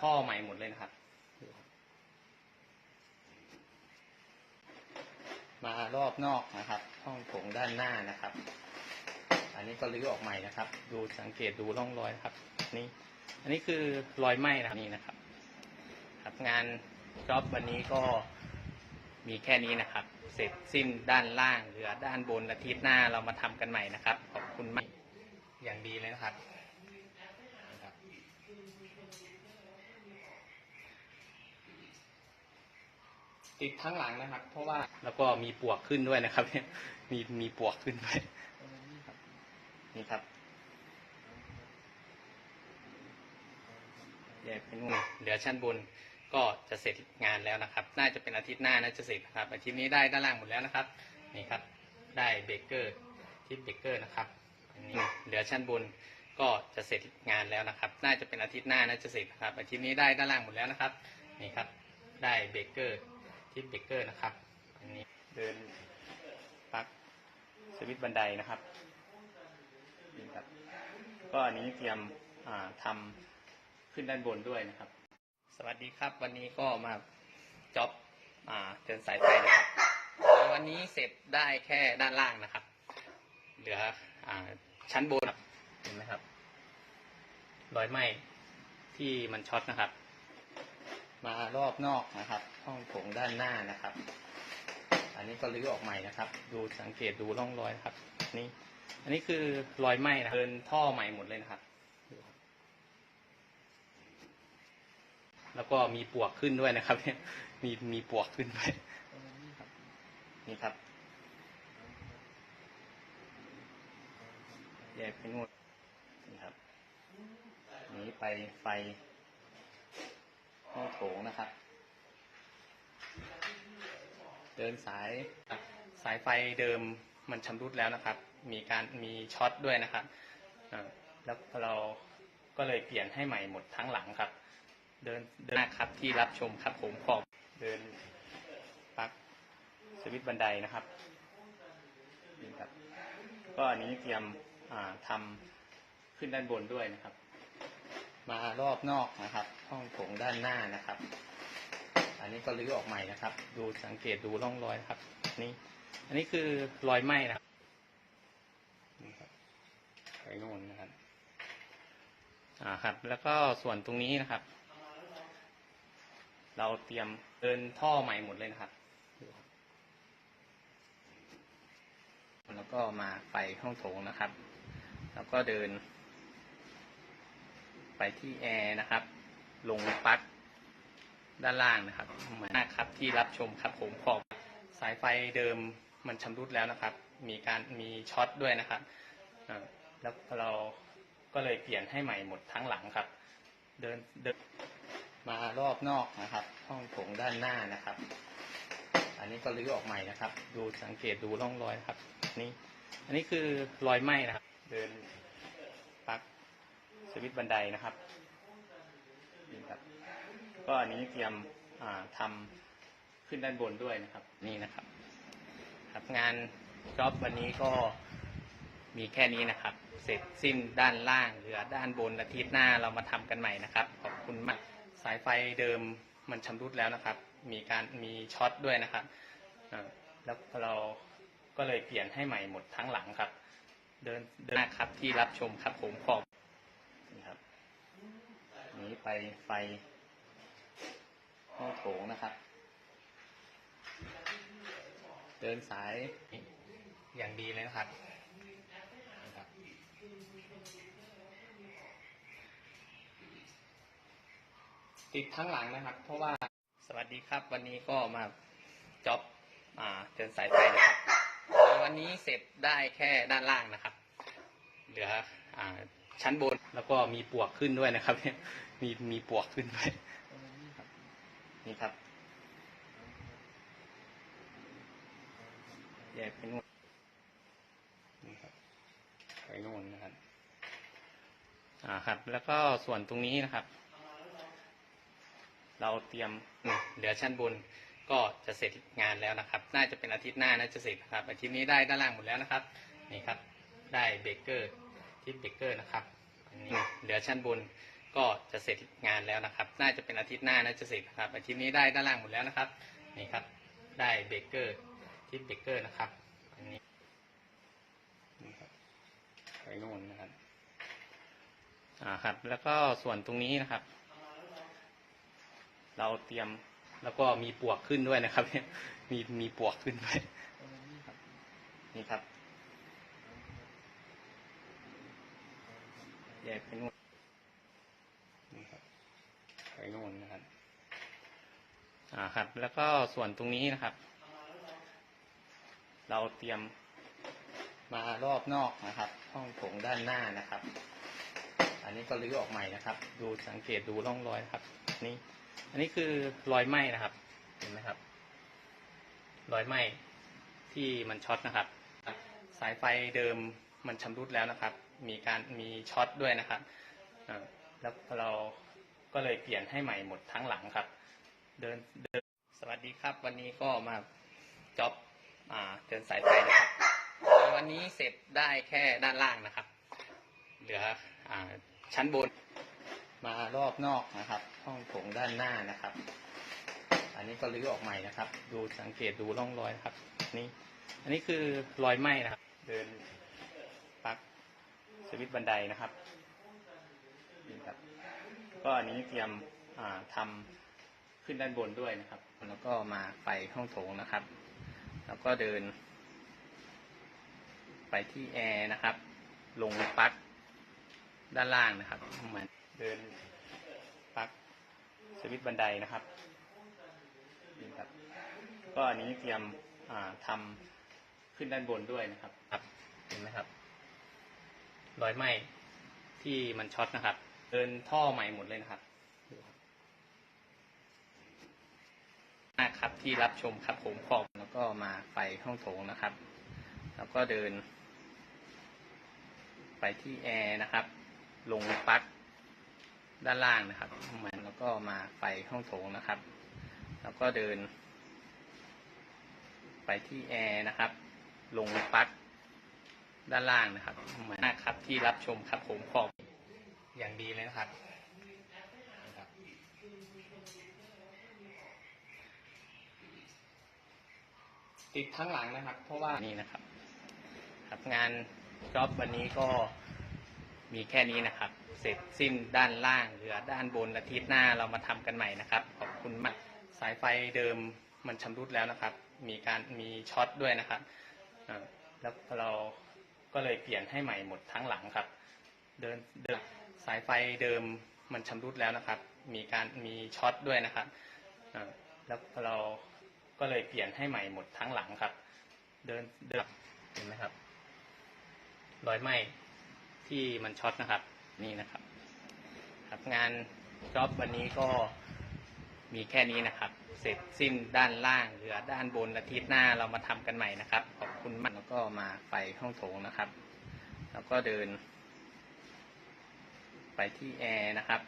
ท่อใหม่หมดเลยนะครับ มารอบนอกนะครับ ห้องโถงด้านหน้านะครับ อันนี้ก็รื้อออกใหม่นะครับ ดูสังเกตดูร่องรอยครับ นี่ อันนี้คือรอยไหม้นะนี่นะครับ ครับงานจ็อบวันนี้ก็มีแค่นี้นะครับ เสร็จสิ้นด้านล่างเหลือด้านบนอาทิตย์หน้าเรามาทำกันใหม่นะครับ ขอบคุณมากอย่างดีเลยนะครับ ติดทั้งหลังนะครับ เพราะว่าแล้วก็มีปวกขึ้นด้วยนะครับเนี่ยมีมีปวกขึ้นด้วยนี่ครับแยกเป็นนู่นเหลือชั้นบนก็จะเสร็จงานแล้วนะครับ น่าจะเป็นอาทิตย์หน้าน่าจะเสร็จนะครับ อาทิตย์นี้ได้ด้านล่างหมดแล้วนะครับ นี่ครับ ได้เบเกอร์ที่เบเกอร์นะครับอันนี้เหลือชั้นบนก็จะเสร็จงานแล้วนะครับ น่าจะเป็นอาทิตย์หน้าน่าจะเสร็จนะครับ อาทิตย์นี้ได้ด้านล่างหมดแล้วนะครับ นี่ครับ ได้เบเกอร์ ที่เบเกอร์นะครับ อันนี้เดินปักสวิตบันไดนะครับนี่ครับ ก็อันนี้เตรียมอ่าทำขึ้นด้านบนด้วยนะครับ สวัสดีครับ วันนี้ก็มาจ็อบอ่าเดินสายไฟนะครับวันนี้เสร็จได้แค่ด้านล่างนะครับ เหลืออ่าชั้นบนเห็นไหมครับรอยไหม้ที่มันช็อตนะครับ มารอบนอกนะครับ ห้องโถงด้านหน้านะครับ อันนี้ก็รื้อออกใหม่นะครับ ดูสังเกตดูร่องรอยครับ นี่ อันนี้คือรอยไหม้นะเดินท่อใหม่หมดเลยนะครับ แล้วก็มีปวกขึ้นด้วยนะครับเนี่ยมีมีปวกขึ้นด้วยนี่ครับแยกไปนู่นนี่ครับนีไปไฟ ห้องโถงนะครับ เดินสายสายไฟเดิมมันชำรุดแล้วนะครับ มีการมีช็อตด้วยนะครับแล้วเราก็เลยเปลี่ยนให้ใหม่หมดทั้งหลังครับ เดินเดินครับที่รับชมครับผมขอบเดินปลักสวิตบันไดนะครับนี่ครับ ก็อันนี้เตรียมทำขึ้นด้านบนด้วยนะครับ มารอบนอกนะครับ ห้องโถงด้านหน้านะครับ อันนี้ก็รื้อออกใหม่นะครับ ดูสังเกตดูร่องรอยครับ นี่อันนี้คือรอยไหม้นะครับนี่ครับไปโน่นนะครับอ่าครับ แล้วก็ส่วนตรงนี้นะครับ เราเตรียมเดินท่อใหม่หมดเลยนะครับแล้วก็มาไปห้องโถงนะครับ แล้วก็เดิน ไปที่แอร์นะครับ ลงปลั๊กด้านล่างนะครับหนะครับที่รับชมครับผมขอบสายไฟเดิมมันชำรุดแล้วนะครับ มีการมีช็อตด้วยนะครับแล้วเราก็เลยเปลี่ยนให้ใหม่หมดทั้งหลังครับ เดินเดินมารอบนอกนะครับ ห้องโถงด้านหน้านะครับ อันนี้ก็รื้อออกใหม่นะครับ ดูสังเกตดูร่องรอยครับ นี่อันนี้คือรอยไหม้นะครับ เดินปั๊กสวิตบันไดนะครับ นี่ครับ ก็อันนี้เตรียมอ่าทำขึ้นด้านบนด้วยนะครับ นี่นะครับ ครับงานจ็อบวันนี้ก็มีแค่นี้นะครับ เสร็จสิ้นด้านล่างเหลือด้านบนอาทิตย์หน้าเรามาทำกันใหม่นะครับ ขอบคุณมากสายไฟเดิมมันชำรุดแล้วนะครับ มีการมีช็อตด้วยนะครับแล้วเราก็เลยเปลี่ยนให้ใหม่หมดทั้งหลังครับ เดินเดินหน้าครับที่รับชมครับผมขอบ นีไปไฟห้องโถงนะครับ เดินสายอย่างดีเลยนะครับนะครับติดทั้งหลังนะครับ เพราะว่าสวัสดีครับ วันนี้ก็มาจ็อบอ่าเดินสายไฟนะครับวันนี้เสร็จได้แค่ด้านล่างนะครับ เหลืออ่า ชั้นบน แล้วก็มีปวกขึ้นด้วยนะครับเนี่ยมีมีปวกขึ้นด้วยนี่ครับแยกไปนู่นนี่ครับไปนู่นนะครับอ่าครับ แล้วก็ส่วนตรงนี้นะครับ เราเตรียมอืมเหลือชั้นบนก็จะเสร็จงานแล้วนะครับ น่าจะเป็นอาทิตย์หน้าน่าจะเสร็จนะครับ อาทิตย์นี้ได้ด้านล่างหมดแล้วนะครับ นี่ครับ ได้เบเกอร์ ที่เบเกอร์นะครับอันนี้เหลือชั้นบนก็จะเสร็จงานแล้วนะครับ น่าจะเป็นอาทิตย์หน้าน่าจะเสร็จนะครับอาทิตย์นี้ได้ด้านล่างหมดแล้วนะครับนี่ครับได้เบเกอร์ทิปเบเกอร์นะครับอันนี้นี่ครับไปนู่นนะครับอ่าครับ แล้วก็ส่วนตรงนี้นะครับ เราเตรียมแล้วก็มีปวกขึ้นด้วยนะครับเนี่ยมีมีปวกขึ้นด้วยครับนี่ครับ ยกไปนู่นนี่ครับไปนู่นนะครับ อ่าครับ แล้วก็ส่วนตรงนี้นะครับ เราเตรียมมารอบนอกนะครับ ห้องโถงด้านหน้านะครับ อันนี้ก็รื้อออกใหม่นะครับ ดูสังเกตดูร่องรอยนะครับ นี่ อันนี้คือรอยไหม้นะครับ เห็นไหมครับ รอยไหม้ที่มันช็อตนะครับ สายไฟเดิม มันชำรุดแล้วนะครับ มีการมีช็อตด้วยนะครับแล้วเราก็เลยเปลี่ยนให้ใหม่หมดทั้งหลังครับ เดินเดินสวัสดีครับ วันนี้ก็มาจ็อบเดินสายไฟนะครับวันนี้เสร็จได้แค่ด้านล่างนะครับ เหลืออชั้นบนมารอบนอกนะครับ ห้องโถงด้านหน้านะครับ อันนี้ก็รื้อออกใหม่นะครับ ดูสังเกตดูร่องรอยนะครับ นี่ อันนี้คือรอยไหม้นะครับ เดิน สวิตบันไดนะครับนี่ครับ ก็อันนี้เตรียมอ่าทำขึ้นด้านบนด้วยนะครับ แล้วก็มาไปห้องโถงนะครับ แล้วก็เดิน ไปที่แอร์นะครับ ลงปลั๊กด้านล่างนะครับเหมือนเดินปลั๊กสวิตบันไดนะครับนี่ครับ ก็อันนี้เตรียมอ่าทำขึ้นด้านบนด้วยนะครับครับเห็นไหมครับ รอยไหม้ที่มันช็อตนะครับ เดินท่อใหม่หมดเลยนะครับดูครับมากครับที่รับชมครับผมขอบแล้วก็มาไปห้องโถงนะครับ แล้วก็เดิน ไปที่แอร์นะครับ ลงปลั๊กด้านล่างนะครับมือนแล้วก็มาไปห้องโถงนะครับ แล้วก็เดิน ไปที่แอร์นะครับ ลงปลั๊ก ด้านล่างนะครับเหมือนมากครับที่รับชมครับผมขอบอย่างดีเลยนะครับ ติดทั้งหลังนะครับ เพราะว่านี่นะครับ ครับงานจ็อบวันนี้ก็มีแค่นี้นะครับ เสร็จสิ้นด้านล่างเหลือด้านบนอาทิตย์หน้าเรามาทำกันใหม่นะครับ ขอบคุณมากสายไฟเดิมมันชำรุดแล้วนะครับ มีการมีช็อตด้วยนะครับแล้วเรา ก็เลยเปลี่ยนให้ใหม่หมดทั้งหลังครับ เดินเดินสายไฟเดิมมันชำรุดแล้วนะครับ มีการมีช็อตด้วยนะครับแล้วเราก็เลยเปลี่ยนให้ใหม่หมดทั้งหลังครับ เดินเดินเห็นไหมครับ รอยไหม้ที่มันช็อตนะครับ นี่นะครับครับงานจ็อบวันนี้ก็มีแค่นี้นะครับ เสร็จสิ้นด้านล่างเหลือด้านบนอาทิตย์หน้าเรามาทำกันใหม่นะครับ ขอบคุณมาก ก็มาไปห้องโถงนะครับ แล้วก็เดิน ไปที่แอร์นะครับ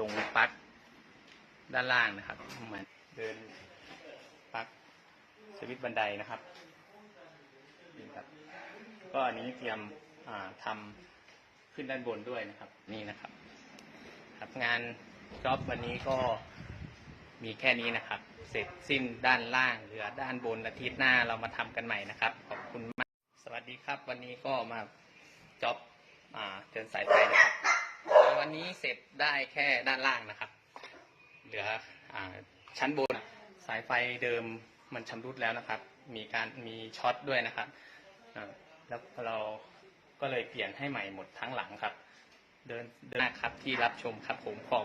ลงปลั๊กด้านล่างนะครับเหมือนเดินปลั๊กสวิตบันไดนะครับนี่ครับ ก็อันนี้เตรียมทำขึ้นด้านบนด้วยนะครับ นี่นะครับ ครับงานจ็อบวันนี้ก็มีแค่นี้นะครับ เสร็จสิ้นด้านล่างเหลือด้านบนอาทิตย์หน้าเรามาทำกันใหม่นะครับ ดีครับ วันนี้ก็มาจ็อบอ่าเดินสายไฟนะครับวันนี้เสร็จได้แค่ด้านล่างนะครับ เหลืออ่าชั้นบนสายไฟเดิมมันชำรุดแล้วนะครับ มีการมีช็อตด้วยนะครับแล้วเราก็เลยเปลี่ยนให้ใหม่หมดทั้งหลังครับ เดินเดินมากครับที่รับชมครับผมขอบ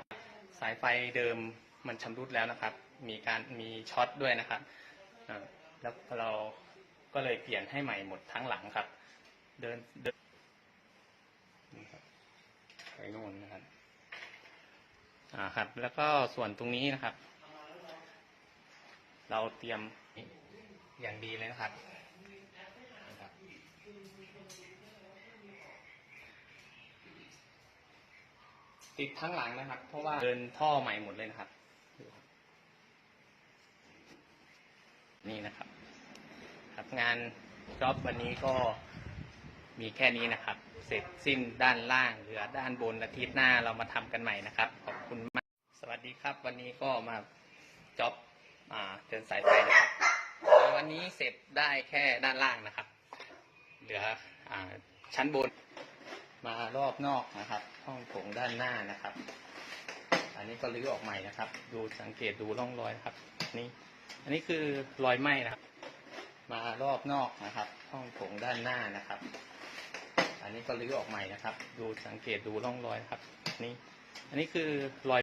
สายไฟเดิมมันชำรุดแล้วนะครับ มีการมีช็อตด้วยนะครับแล้วเรา ก็เลยเปลี่ยนให้ใหม่หมดทั้งหลังครับ เดินเดินนี่ครับไปนู่นนะครับอ่าครับ แล้วก็ส่วนตรงนี้นะครับ เราเตรียมอย่างดีเลยนะครับติดทั้งหลังนะครับ เพราะว่าเดินท่อใหม่หมดเลยนะครับ นี่นะครับ งานจ็อบวันนี้ก็มีแค่นี้นะครับ เสร็จสิ้นด้านล่างเหลือด้านบนอาทิตย์หน้าเรามาทำกันใหม่นะครับ ขอบคุณมาก สวัสดีครับ วันนี้ก็มาจ็อบเดินสายไฟนะครับวันนี้เสร็จได้แค่ด้านล่างนะครับ เหลืออชั้นบนมารอบนอกนะครับ ห้องโถงด้านหน้านะครับ อันนี้ก็รื้อออกใหม่นะครับ ดูสังเกตดูร่องรอยนะครับ นี่ อันนี้คือรอยไหม้นะครับ มารอบนอกนะครับ ห้องโถงด้านหน้านะครับ อันนี้ก็รื้อออกใหม่นะครับ ดูสังเกตดูร่องรอยครับ นี่ อันนี้คือรอย